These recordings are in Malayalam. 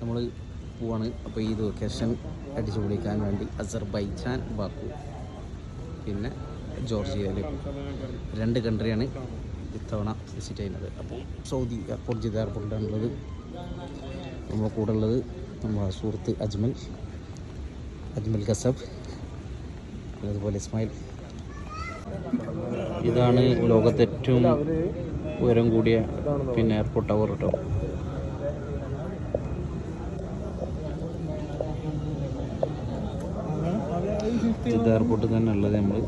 നമ്മൾ പോവാണ്. അപ്പോൾ ഈ ലൊക്കേഷൻ അടിച്ചു പൊളിക്കാൻ വേണ്ടി അസർബൈജാൻ ബാക്കു പിന്നെ ജോർജിയയിലേക്ക് രണ്ട് കൺട്രിയാണ് ഇത്തവണ വിസിറ്റ് ചെയ്യുന്നത്. അപ്പോൾ സൗദി എയർപോർട്ട് എയർപോർട്ടാണ് എയർപോർട്ടിലാണുള്ളത് നമ്മളെ കൂടെ ഉള്ളത് നമ്മുടെ സുഹൃത്ത് അജ്മൽ അജ്മൽ കസബ് അതുപോലെ ഇസ്മായിൽ. ഇതാണ് ലോകത്തെ ഏറ്റവും ഉയരം കൂടിയ പിന്നെ എയർപോർട്ട് ടവർ കേട്ടോ ജിദ്ദ എയർപോർട്ടിൽ തന്നെ ഉള്ളത് നമ്മൾ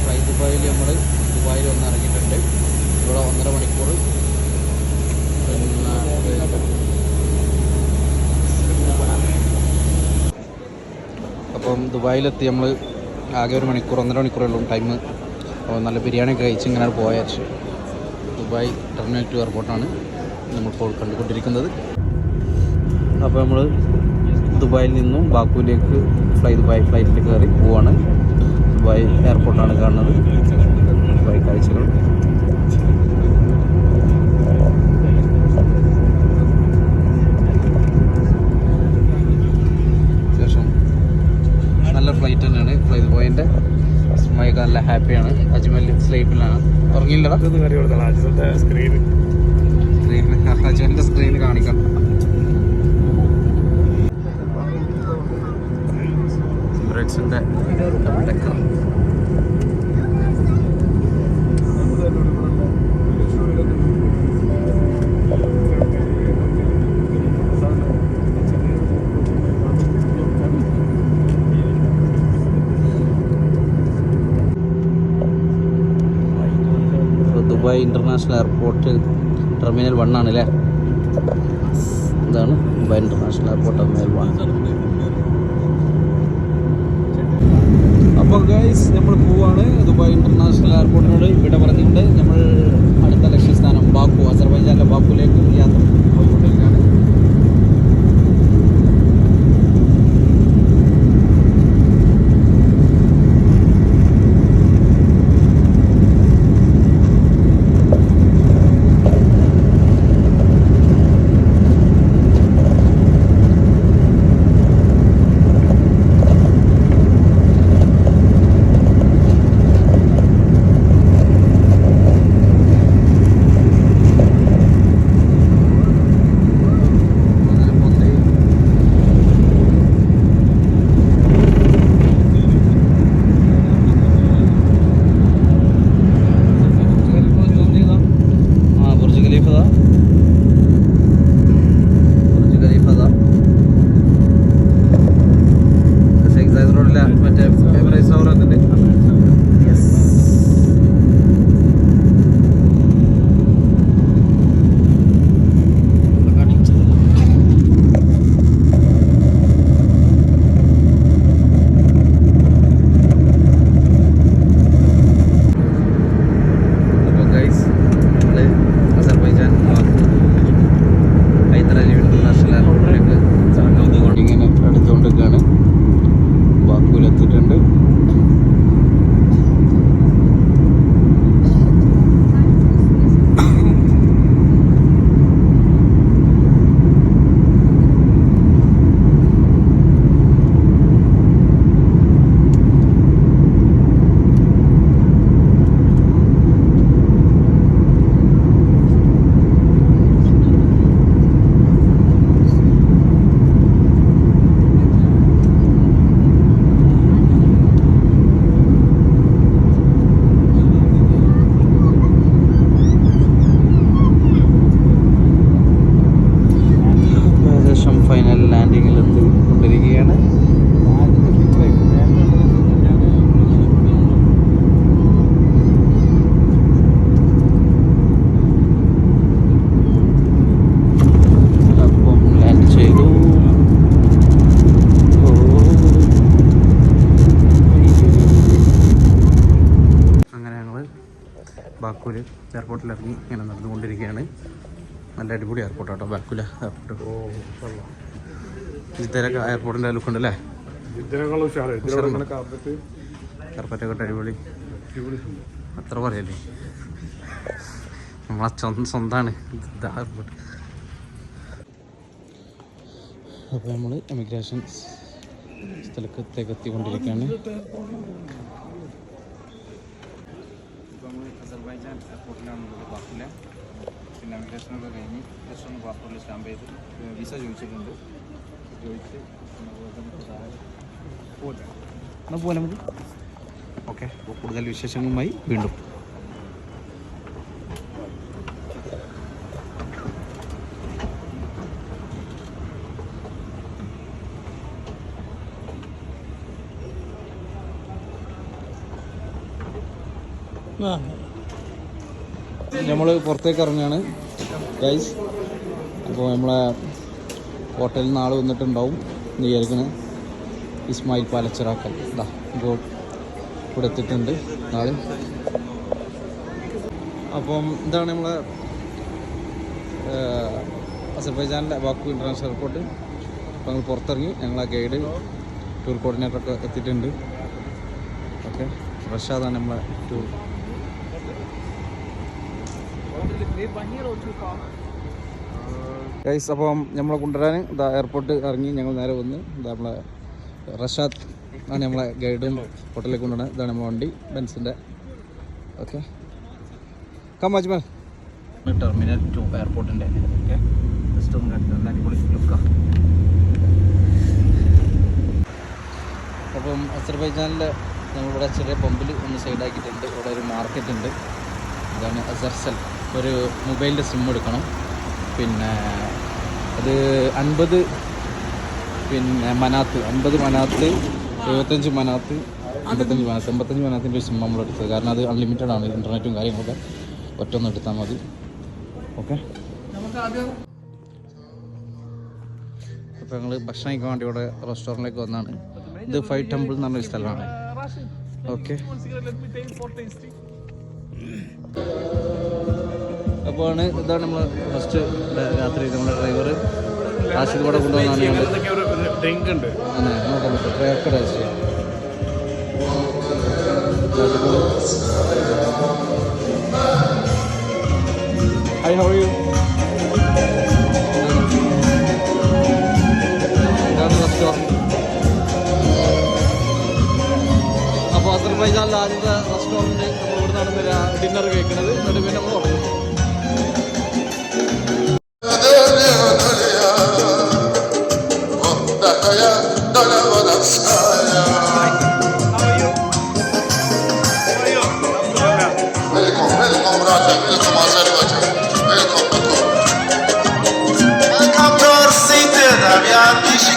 ഫ്ലൈ ദുബായിൽ നമ്മൾ ദുബായിൽ വന്ന് ഇറങ്ങിയിട്ടുണ്ട്. ഇവിടെ ഒന്നര മണിക്കൂർ അപ്പം ദുബായിലെത്തി നമ്മൾ ആകെ ഒരു മണിക്കൂർ ഒന്നര മണിക്കൂറേ ഉള്ളൂ ടൈം അപ്പോൾ നല്ല ബിരിയാണി കഴിച്ച് ഇങ്ങനെ പോയാച്ച് ദുബായ് ടെർമിനൽ ടു എയർപോർട്ടാണ് നമ്മളിപ്പോൾ കണ്ടുകൊണ്ടിരിക്കുന്നത്. അപ്പോൾ നമ്മൾ ദുബായിൽ നിന്നും ബാക്കുവിലേക്ക് ഫ്ലൈ ദുബായ് ഫ്ലൈറ്റിൽ കയറി പോവാണ്. ദുബായ് എയർപോർട്ടാണ് കാണുന്നത്. ദുബായ് കാഴ്ചകൾ. നല്ല ഫ്ലൈറ്റ് തന്നെയാണ്. ഫ്ലൈ ദുബായിന്റെ നല്ല ഹാപ്പിയാണ് അജ്മൽ സ്ലീപ്പിലാണ് ഉറങ്ങിയില്ലടാ? സ്ക്രീൻ അജ്മലിന്റെ സ്ക്രീൻ കാണിക്കാം. ബ്രെഡ്സിന്റെ double decker Dubai international airport terminal one ആണ് അല്ലേ? ഇതാണ് Dubai international airport terminal one അപ്പോൾ ഗൈസ് നമ്മൾ പോവാണ് ദുബായ് ഇന്റർനാഷണൽ എയർപോർട്ടിനോട് ഇവിടെ പറഞ്ഞുകൊണ്ട് നമ്മൾ അടുത്ത ലക്ഷ്യസ്ഥാനം ബാക്കു അസർബൈജാനിലെ ബാക്കുലേക്ക് യാത്ര. ബാക്കൂര് എയർപോർട്ടിൽ ഇറങ്ങി ഇങ്ങനെ നടന്നുകൊണ്ടിരിക്കുകയാണ്. നല്ല അടിപൊളി എയർപോർട്ട് ബാക്കൂല ബാക്കുല എയർപോർട്ട് ജിദ്ദരൊക്കെ എയർപോർട്ടിന്റെ ലുക്ക് ഉണ്ടല്ലേ അല്ലേ ഉഷാറ് ഇതിലൂടെ ഇങ്ങനെ കാർപ്പറ്റ് എയർപോർട്ടൊക്കെ അടിപൊളി. അത്ര പറയല്ലേ നമ്മളെ സ്വന്തം സ്വന്തമാണ് അപ്പോൾ നമ്മൾ എമിഗ്രേഷൻ സ്ഥലത്തേക്ക് എത്തിക്കൊണ്ടിരിക്കുകയാണ് ഇപ്പോൾ നമ്മൾ അസർബൈജാൻ എയർപോർട്ടിലാണുള്ളത് ബാക്കില്ല പിന്നെ എമിഗ്രേഷനൊക്കെ കഴിഞ്ഞ് ജസ്റ്റ് ഒന്ന് പാസ്പോർട്ടിൽ സ്റ്റാമ്പ് ചെയ്ത് വിസ ചോദിച്ചിട്ടുണ്ട് ചോദിച്ച് എന്നാൽ പോലെ നമുക്ക് ഓക്കെ അപ്പോൾ കൂടുതൽ വിശേഷങ്ങളുമായി വീണ്ടും നമ്മൾ പുറത്തേക്ക് ഇറങ്ങുകയാണ് ഗൈസ് അപ്പോൾ നമ്മളെ ഹോട്ടലിൽ നിന്ന് ആൾ വന്നിട്ടുണ്ടാവും വിചാരിക്കുന്നത് ഇസ്മായിൽ പാലച്ചിറാക്കൽ. ഇതാ ഇപ്പോൾ ഇവിടെ എത്തിയിട്ടുണ്ട് നാൾ അപ്പം ഇതാണ് നമ്മളെ അസർബൈജാനിലെ ബാക്കു ഇന്റർനാഷണൽ എയർപോർട്ട് അപ്പോൾ ഞങ്ങൾ പുറത്തിറങ്ങി ഞങ്ങളെ ഗൈഡ് ടൂർ കോർഡിനേറ്ററൊക്കെ എത്തിയിട്ടുണ്ട്. ഓക്കെ റഷാദാണ് നമ്മളെ ടൂർ ഗൈസ് അപ്പം നമ്മളെ കൊണ്ടുവരാൻ ഇതാ എയർപോർട്ട് ഇറങ്ങി ഞങ്ങൾ നേരെ വന്ന് ഇതാ നമ്മളെ റഷാദ് ആണ് നമ്മളെ ഗൈഡും ഹോട്ടലിലേക്ക് കൊണ്ടുവരാൻ ഇതാണ് നമ്മളെ വണ്ടി ബെൻസിന്റെ ഓക്കെ കമ്മാജ്മൽ ടെർമിനൽ ടു എയർപോർട്ടിന്റെ ഓക്കെ ജസ്റ്റ് ഒന്ന് നല്ല അടിപൊളി ലുക്കാണ് അപ്പം അസർബൈജാനിലെ നമ്മളിവിടെ ചെറിയ പമ്പിൽ ഒന്ന് സൈഡാക്കിയിട്ടുണ്ട് ഇവിടെ ഒരു മാർക്കറ്റ് ഉണ്ട് ഇതാണ് അസർസൽ ഒരു മൊബൈലിന്റെ സിം എടുക്കണം. പിന്നെ അത് അൻപത് പിന്നെ മനാത്ത് അൻപത് മനാത്ത് എഴുപത്തഞ്ച് മനാത്ത് അമ്പത്തഞ്ച് മനാത്ത് എൺപത്തഞ്ച് മനാത്തിന്റെ സിം നമ്മൾ എടുത്തത്. കാരണം അത് അൺലിമിറ്റഡ് ആണ് ഇന്റർനെറ്റും കാര്യങ്ങളൊക്കെ. ഒറ്റൊന്നും എടുത്താൽ മതി. ഓക്കെ? അപ്പോൾ ഞങ്ങൾ ഭക്ഷണം കഴിക്കാൻ വേണ്ടി ഇവിടെ റെസ്റ്റോറന്റിലേക്ക് വന്നാണ്. ഇത് ഫൈവ് ടെമ്പിൾ എന്ന് പറഞ്ഞൊരു സ്ഥലമാണ്. ഓക്കെ? അപ്പോൾ ആണ് ഇതാണ് നമ്മൾ ഫസ്റ്റ് രാത്രി നമ്മുടെ ഡ്രൈവർ കാശിൽ കൂടെ കൊണ്ടുവന്നാണ് ഞങ്ങൾ നോക്കാൻ പറ്റും ഹൗ യു അപ്പോൾ അസർബൈജാനിലെ ആദ്യത്തെ റെസ്റ്റോറന്റ് നമ്മൾ ഇവിടെ നടന്ന ഡിന്നർ കഴിക്കുന്നത് എന്നിട്ട് പിന്നെ നമ്മൾ തുടങ്ങും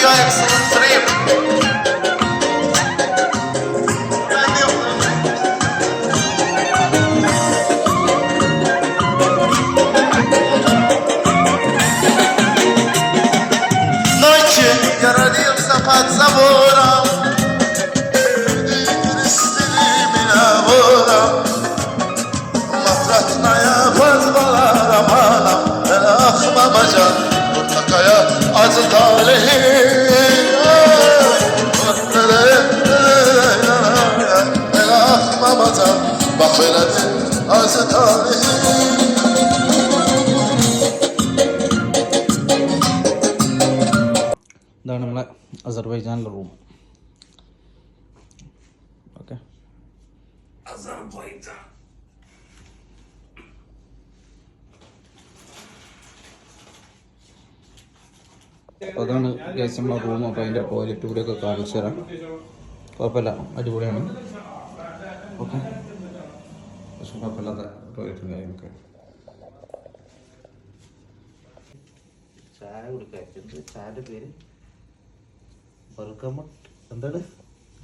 Your Я родился под забором. Люди крестили меня вором Махратная позвала романом. Эх, мамаджан, вот такая acı talihi El ah babacan Bak böyledir acı talihi ഇതാണ് നമ്മളെ അസർബൈജാനിലെ റൂം ഓക്കെ അപ്പോൾ അതാണ് ഗൈസ് നമ്മളെ റൂം. അപ്പോൾ അതിന്റെ ടോയ്ലറ്റ് കൂടെ ഒക്കെ കാണിച്ചു തരാം. കുഴപ്പമില്ല. അടിപൊളിയാണ്. ഓക്കെ. പക്ഷെ കുഴപ്പമില്ലാത്ത ടോയ്ലറ്റും കാര്യങ്ങളൊക്കെ ചായ കൊടുക്കാറുണ്ട് ചായയുടെ പേര്? ബർഗമട്ട് എന്താണ്?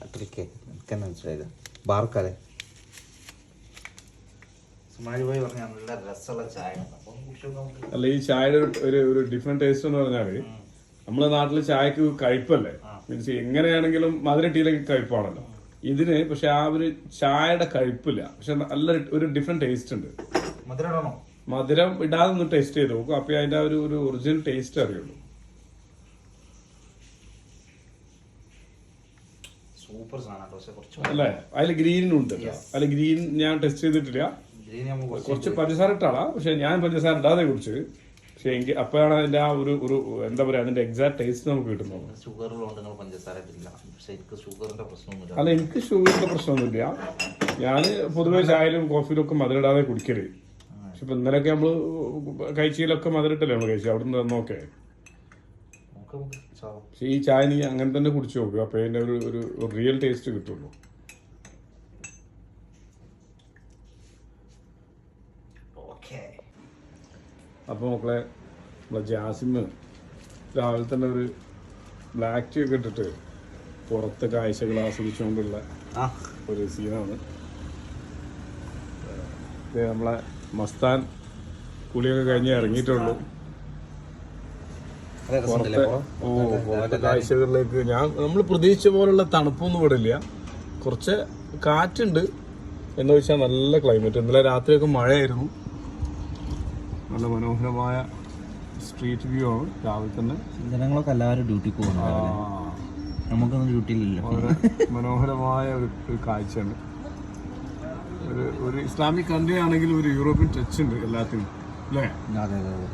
അട്രിക്കെ എനിക്കെന്നെ മനസ്സിലായത്? ബാർക്കല്ലേ? സുമാരി പോയി പറഞ്ഞാൽ നല്ല രസമുള്ള ചായ അപ്പം കുടിച്ചു അല്ല ഈ ചായയുടെ ഒരു- ഒരു ഡിഫറെന്റ് ടേസ്റ്റ് എന്ന് പറഞ്ഞാൽ നമ്മളെ നാട്ടിൽ ചായക്ക് കഴിപ്പല്ലേ മീൻസ് എങ്ങനെയാണെങ്കിലും മധുര ടീയിലേക്ക് കഴിപ്പാണല്ലോ ഇതിന് പക്ഷെ ആ ഒരു ചായയുടെ കഴിപ്പില്ല പക്ഷെ നല്ല ഒരു ഡിഫറെന്റ് ടേസ്റ്റ് ഉണ്ട്. മധുരം ഇടാതെ ഒന്ന് ടേസ്റ്റ് ചെയ്ത് നോക്കും. അപ്പൊ അതിന്റെ ഒരു ഒരു ഒറിജിനൽ ടേസ്റ്റ് അറിയുള്ളൂ. സൂപ്പർ കുറച്ച് അല്ലേ? അതിൽ ഗ്രീനും ഉണ്ട് അതിൽ ഗ്രീൻ ഞാൻ ടെസ്റ്റ് ചെയ്തിട്ടില്ല. കുറച്ച് കുറച്ച് പഞ്ചസാര ഇട്ടാളാ. പക്ഷെ ഞാൻ പഞ്ചസാര ഇടാതെ കുടിച്ച് പക്ഷെ എനിക്ക് അപ്പോഴാണ് അതിന്റെ ആ ഒരു ഒരു എന്താ പറയാ അതിന്റെ എക്സാക്ട് ടേസ്റ്റ് നമുക്ക് കിട്ടുന്നത്. ഷുഗറുള്ളതുകൊണ്ട് നിങ്ങൾ പഞ്ചസാര ഇട്ടില്ല പക്ഷെ എനിക്ക് ഷുഗറിന്റെ പ്രശ്നമൊന്നുമില്ല. അല്ല എനിക്ക് ഷുഗറിന്റെ പ്രശ്നമൊന്നുമില്ല. ഞാൻ പൊതുവെ ചായയിലും കോഫിയിലും ഒക്കെ മധുരിടാതെ കുടിക്കൽ. പക്ഷെ ഇപ്പൊ ഇന്നലെയൊക്കെ നമ്മൾ കഴിച്ചതിലൊക്കെ മധുരിട്ടല്ലേ നമ്മൾ കഴിച്ചത്? അവിടെ നിന്ന് നോക്കേ. പക്ഷെ ഈ ചായ നീ അങ്ങനെ തന്നെ കുടിച്ചു നോക്കുക അപ്പൊ അതിന്റെ ഒരു ഒരു റിയൽ ടേസ്റ്റ് കിട്ടുള്ളൂ. അപ്പോൾ മക്കളെ നമ്മളെ ജാസിമ് രാവിലെ തന്നെ ഒരു ബ്ലാക്ക് ടീ ഒക്കെ ഇട്ടിട്ട് പുറത്ത് കാഴ്ചകൾ ആസ്വദിച്ചുകൊണ്ടുള്ള ഒരു സീനാണ് നമ്മളെ മസ്താൻ കുളിയൊക്കെ കഴിഞ്ഞ് ഇറങ്ങിയിട്ടുള്ളൂ. പുറത്തെ ഓ പുറത്തെ കാഴ്ചകളിലേക്ക് ഞാൻ നമ്മൾ പ്രതീക്ഷിച്ച പോലുള്ള തണുപ്പൊന്നും ഇവിടെ ഇല്ല. കുറച്ച് കാറ്റുണ്ട്. എന്ന് വെച്ചാൽ നല്ല ക്ലൈമറ്റ് ഇന്നലെ രാത്രിയൊക്കെ മഴയായിരുന്നു. നല്ല മനോഹരമായ സ്ട്രീറ്റ് വ്യൂ ആണ്. രാവിലെ തന്നെ. ജനങ്ങളൊക്കെ എല്ലാവരും ഡ്യൂട്ടിക്ക് പോകുന്നു നമുക്കൊന്നും ഡ്യൂട്ടിയില്ലല്ലോ വളരെ മനോഹരമായ ഒരു ഒരു കാഴ്ചയാണ്. ഒരു ഒരു ഇസ്ലാമിക് കൺട്രി ആണെങ്കിൽ ഒരു യൂറോപ്യൻ ടച്ച് ഉണ്ട് എല്ലാത്തിനും. അല്ലേ? അതെ അതെ അതെ.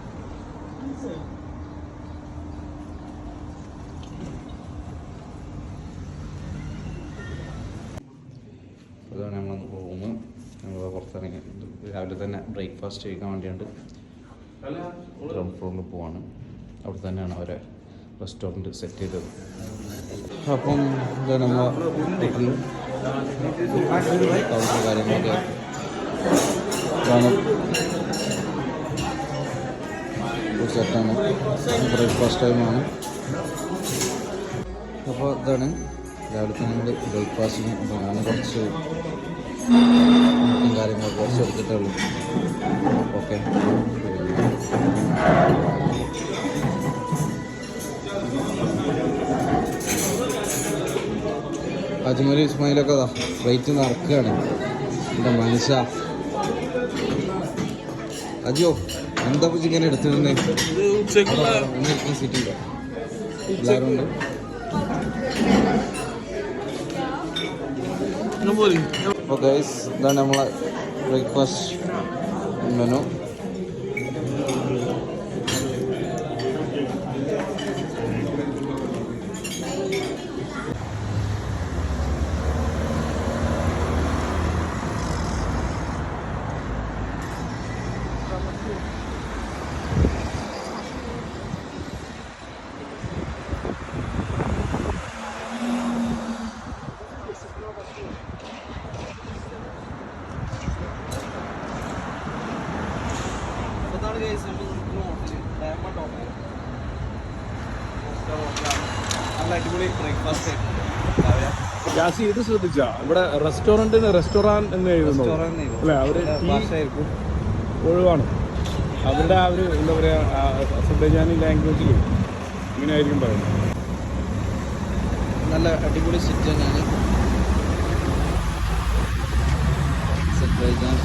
അതാണ് നമ്മളൊന്ന് പോകുന്നത്. നമ്മൾ പുറത്തിറങ്ങി. രാവിലെ തന്നെ ബ്രേക്ക്ഫാസ്റ്റ് കഴിക്കാൻ വേണ്ടിയാണ് ഗ്രൗണ്ട് ഫ്ലോറിൽ പോവാണ് അവിടെ തന്നെയാണ് അവരെ റെസ്റ്റോറന്റ് സെറ്റ് ചെയ്തത് അപ്പം ഇത് നമ്മൾ കൗണ്ടർ കാര്യങ്ങളൊക്കെ കാണും സെറ്റാണ് ബ്രേക്ക്ഫാസ്റ്റ് ടൈമാണ് അപ്പോൾ ഇതാണ് രാവിലത്തെ നമ്മൾ ബ്രേക്ക്ഫാസ്റ്റിന് ഞാൻ കുറച്ച് കാര്യങ്ങളൊക്കെ കുറച്ച് എടുത്തിട്ടുള്ളൂ ഓക്കെ അജ്മലി ഇസ്മായിലൊക്കെ അതാ വെയിറ്റ് നടക്കുകയാണ്. എന്റെ മനുഷ്യ? അജിയോ എന്താ പൂജ ഇങ്ങനെ എടുത്തിരുന്നേ? സീറ്റില്ല എല്ലാവരും ഉണ്ട്. അപ്പോൾ ഗൈസ് ഇതാണ് നമ്മളെ ബ്രേക്ക്ഫാസ്റ്റ് മെനു ജാസി ഇത് ശ്രദ്ധിച്ചാ? ഇവിടെ റെസ്റ്റോറന്റിന് റെസ്റ്റോറന്റ് എന്ന് എഴുതുന്നു. അല്ലെ? അവർ ഒഴിവാണ്. അവരുടെ ആ ഒരു എന്താ പറയുക അസർബൈജാനി ലാംഗ്വേജിൽ ഇങ്ങനെയായിരിക്കും പറയുന്നത്. നല്ല അടിപൊളി സിറ്റ് തന്നെയാണ്. അസർബൈജാൻ